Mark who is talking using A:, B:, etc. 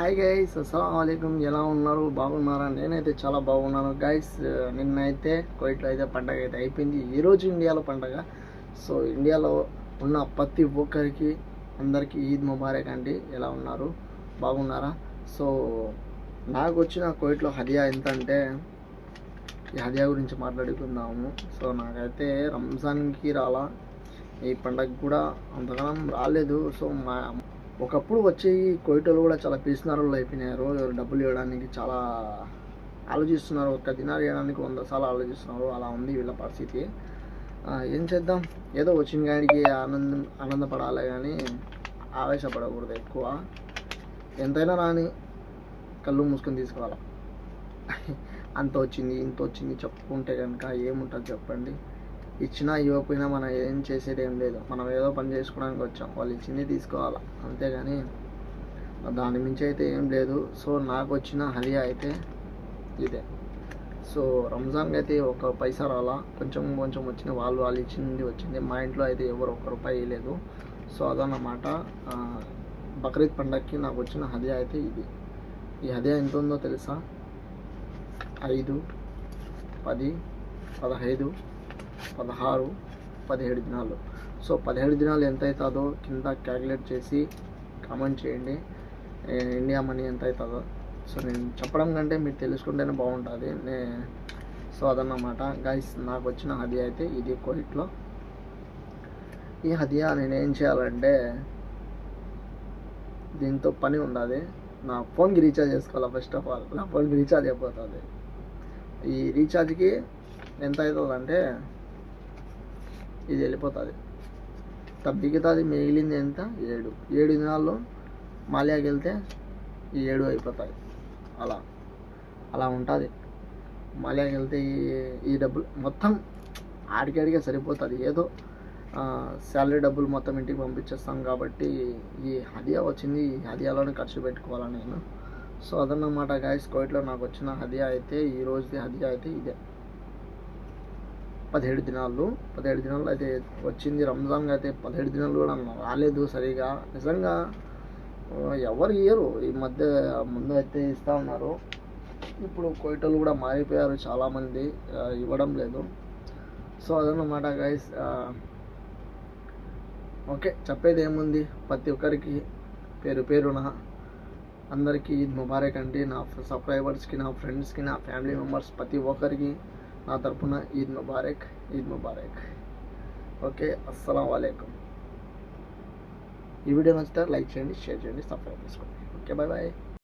A: Hi guys అస్సలం ఎలా ఉన్నారు? బాగున్నారా? నేనైతే చాలా బాగున్నాను. గైస్ నిన్నైతే కోయిట్లో అయితే పండగ అయితే అయిపోయింది. ఈరోజు ఇండియాలో పండగ. సో ఇండియాలో ఉన్న ప్రతి ఒక్కరికి అందరికీ ఈద్ ముబారక్ అండి. ఎలా ఉన్నారు? బాగున్నారా? సో నాకు వచ్చిన కోయిట్లో హదియా ఎంత అంటే ఈ హదియా గురించి మాట్లాడుకుందాము. సో నాకైతే రంజాన్కి రాలా. ఈ పండగ కూడా అంతగానం రాలేదు. సో మా ఒకప్పుడు వచ్చి కోయిటోళ్ళు కూడా చాలా పీసినారులు అయిపోయినారు. ఎవరు డబ్బులు ఇవ్వడానికి చాలా ఆలోచిస్తున్నారు. ఒక్క దినారు ఇవ్వడానికి వంద సార్లు ఆలోచిస్తున్నారు. అలా ఉంది వీళ్ళ పరిస్థితి. ఏం చేద్దాం? ఏదో వచ్చిన కాడికి ఆనందం ఆనందపడాలి కానీ ఆవేశపడకూడదు ఎక్కువ. ఎంతైనా రాని కళ్ళు మూసుకొని తీసుకోవాలి. అంత వచ్చింది ఇంత వచ్చింది చెప్పుకుంటే కనుక ఏముంటుంది చెప్పండి? ఇచ్చినా ఇవ్వకపోయినా మనం ఏం చేసేది ఏం లేదు. మనం ఏదో పని చేసుకోవడానికి వచ్చాం. వాళ్ళు ఇచ్చింది తీసుకోవాలి? అంతేగాని దాని మించి అయితే ఏం లేదు. సో నాకు వచ్చిన హలియా అయితే ఇదే. సో రంజాన్కి అయితే ఒక పైసా రాలా. కొంచెం కొంచెం వచ్చిన వాళ్ళు వాళ్ళు ఇచ్చింది వచ్చింది. మా ఇంట్లో అయితే ఎవరు ఒక్క రూపాయి లేదు సో అదన్నమాట. బక్రీద్ పండగకి నాకు వచ్చిన హదియా అయితే ఇది. ఈ హదియా ఎంత ఉందో తెలుసా? ఐదు పది పదహైదు పదహారు పదిహేడు దినాలు. సో పదిహేడు దినాలు ఎంత అవుతుందో కింద క్యాలిక్యులేట్ చేసి కామెంట్ చేయండి. ఇండియా మనీ ఎంత అవుతుందో సో నేను చెప్పడం కంటే మీరు తెలుసుకుంటేనే బాగుంటుంది. నే సో అదన్నమాట. గైస్ నాకు వచ్చిన హదియా అయితే ఇది కోయిట్లో. ఈ హదియా నేను ఏం చేయాలంటే దీంతో పని ఉండాలి నా ఫోన్కి రీఛార్జ్ చేసుకోవాలి ఫస్ట్ ఆఫ్ ఆల్ నా ఫోన్కి రీఛార్జ్ అయిపోతుంది. ఈ రీఛార్జ్కి ఎంత అవుతుందంటే ఇది వెళ్ళిపోతుంది. మిగతాది మిగిలింది ఎంత? ఏడు. ఏడు దినాల్లో మాల్యాకి వెళ్తే ఈ ఏడు అయిపోతాయి. అలా. అలా ఉంటుంది. మాల్యాకి వెళ్తే ఈ ఈ డబ్బులు మొత్తం ఆడికాడికే సరిపోతుంది. ఏదో శాలరీ డబ్బులు మొత్తం ఇంటికి పంపించేస్తాం కాబట్టి ఈ హదియా వచ్చింది. ఈ హదియాలోనే ఖర్చు పెట్టుకోవాలని నేను? సో అదన్నమాట గాయస్ కోయిట్లో నాకు వచ్చిన హదియా అయితే ఈ రోజుది హదియా అయితే ఇదే. పదిహేడు దినాలు పదిహేడు దినాలు అయితే వచ్చింది. రంజాన్గా అయితే పదిహేడు దినాలు కూడా రాలేదు సరిగా. నిజంగా ఎవరు ఇయ్యరు. ఈ మధ్య ముందు అయితే ఇస్తూ ఉన్నారు. ఇప్పుడు కోయిటోళ్ళు కూడా మారిపోయారు చాలామంది ఇవ్వడం లేదు. సో అదన్నమాట గైస్ ఓకే చెప్పేది ఏముంది? ప్రతి ఒక్కరికి పేరు పేరున అందరికీ ఈద్ ముబారక్ అండి. నా సబ్స్క్రైబర్స్కి నా ఫ్రెండ్స్కి నా ఫ్యామిలీ మెంబర్స్ ప్రతి ఒక్కరికి నా తరపున ఈద్ ముబారక్ ఈద్ ముబారక్. ఓకే అస్సలం వాలేకం ఈ వీడియో నచ్చితే లైక్ చేయండి షేర్ చేయండి సబ్స్క్రైబ్ చేసుకోండి. Okay bye bye